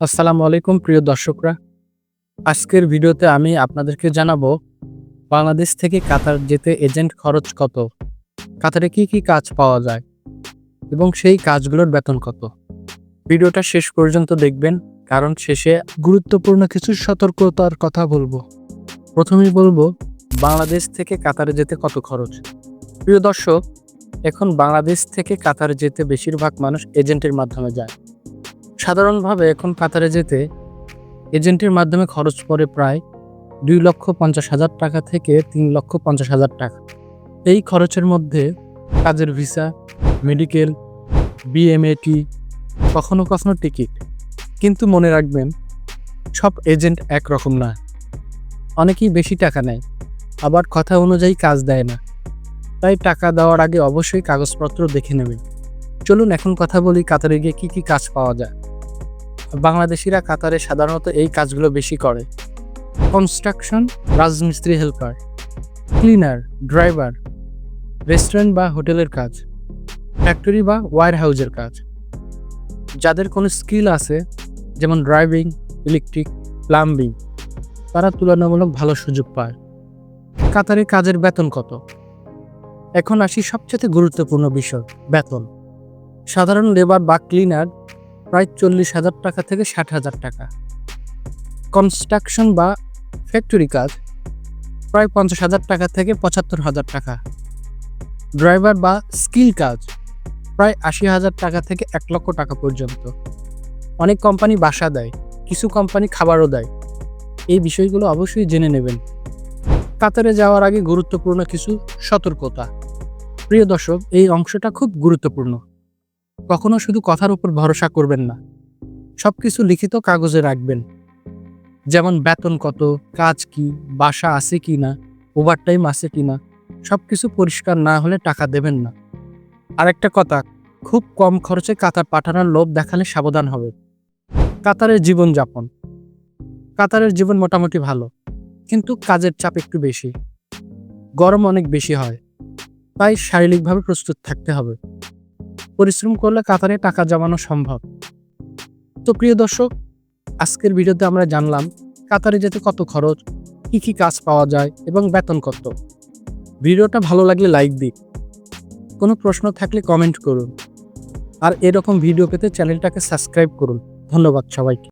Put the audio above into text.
আসসালামু আলাইকুম, প্রিয় দর্শকরা। আজকের ভিডিওতে আমি আপনাদেরকে জানাব, বাংলাদেশ থেকে কাতার যেতে এজেন্ট খরচ কত? কাতারে কি কি কাজ পাওয়া যায়? এবং সেই কাজগুলোর বেতন কত? ভিডিওটা শেষ পর্যন্ত দেখবেন, কারণ শেষে গুরুত্বপূর্ণ কিছু সতর্কতার কথা বলব। প্রথমেই বলব, বাংলাদেশ থেকে কাতারে যেতে কত খরচ? প্রিয় দর্শক, এখন বাংলাদেশ থেকে কাতারে যেতে বেশিরভাগ মানুষ এজেন্টের মাধ্যমে যায়। সাধারণভাবে এখন কাতারে যেতে এজেন্টের মাধ্যমে খরচ পড়ে প্রায় দুই লক্ষ পঞ্চাশ হাজার টাকা থেকে তিন লক্ষ পঞ্চাশ হাজার টাকা। এই খরচের মধ্যে কাজের ভিসা, মেডিকেল, বিএমএটি, কখনো কখনো টিকিট। কিন্তু মনে রাখবেন, সব এজেন্ট একরকম না। অনেকেই বেশি টাকা নেয়, আবার কথা অনুযায়ী কাজ দেয় না। তাই টাকা দেওয়ার আগে অবশ্যই কাগজপত্র দেখে নেবেন। চলুন এখন কথা বলি কাতারে গিয়ে কী কী কাজ পাওয়া যায়। বাংলাদেশিরা কাতারে সাধারণত এই কাজগুলো বেশি করে। কনস্ট্রাকশন, রাজমিস্ত্রি হেল্পার, ক্লিনার, ড্রাইভার, রেস্টুরেন্ট বা হোটেলের কাজ, ফ্যাক্টরি বা ওয়ার হাউজের কাজ। যাদের কোনো স্কিল আছে, যেমন ড্রাইভিং, ইলেকট্রিক, প্লাম্বিং, তারা তুলনামূলক ভালো সুযোগ পায়। কাতারে কাজের বেতন কত? এখন আসি সবচেয়ে গুরুত্বপূর্ণ বিষয়, বেতন। সাধারণ লেবার বা ক্লিনার প্রায় চল্লিশ হাজার টাকা থেকে ষাট হাজার টাকা। কনস্ট্রাকশন বা ফ্যাক্টরি কাজ প্রায় পঞ্চাশ হাজার টাকা থেকে পঁচাত্তর হাজার টাকা। ড্রাইভার বা স্কিল কাজ প্রায় আশি হাজার টাকা থেকে এক লক্ষ টাকা পর্যন্ত। অনেক কোম্পানি বাসা দেয়, কিছু কোম্পানি খাবারও দেয়। এই বিষয়গুলো অবশ্যই জেনে নেবেন। কাতারে যাওয়ার আগে গুরুত্বপূর্ণ কিছু সতর্কতা। প্রিয় দর্শক, এই অংশটা খুব গুরুত্বপূর্ণ। কখনো শুধু কথার উপর ভরসা করবেন না। সব কিছু লিখিত কাগজে রাখবেন। যেমন বেতন কত, কাজ কি, বাসা আছে কি না ওভারটাইম আছে কি না সব কিছু পরিষ্কার না হলে টাকা দেবেন না। আরেকটা কথা, খুব কম খরচে কাতার পাঠানোর লোভ দেখালে সাবধান হবে। কাতারের জীবনযাপন। কাতারের জীবন মোটামুটি ভালো, কিন্তু কাজের চাপ একটু বেশি। গরম অনেক বেশি হয়, তাই শারীরিকভাবে প্রস্তুত থাকতে হবে। পরিশ্রম করলে কাতারে টাকা জমানো সম্ভব। তো প্রিয় দর্শক, আজকের ভিডিওতে আমরা জানলাম কাতারে যেতে কত খরচ, কী কী কাজ পাওয়া যায় এবং বেতন কত। ভিডিওটা ভালো লাগলে লাইক দিক কোনো প্রশ্ন থাকলে কমেন্ট করুন। আর এরকম ভিডিও পেতে চ্যানেলটাকে সাবস্ক্রাইব করুন। ধন্যবাদ সবাইকে।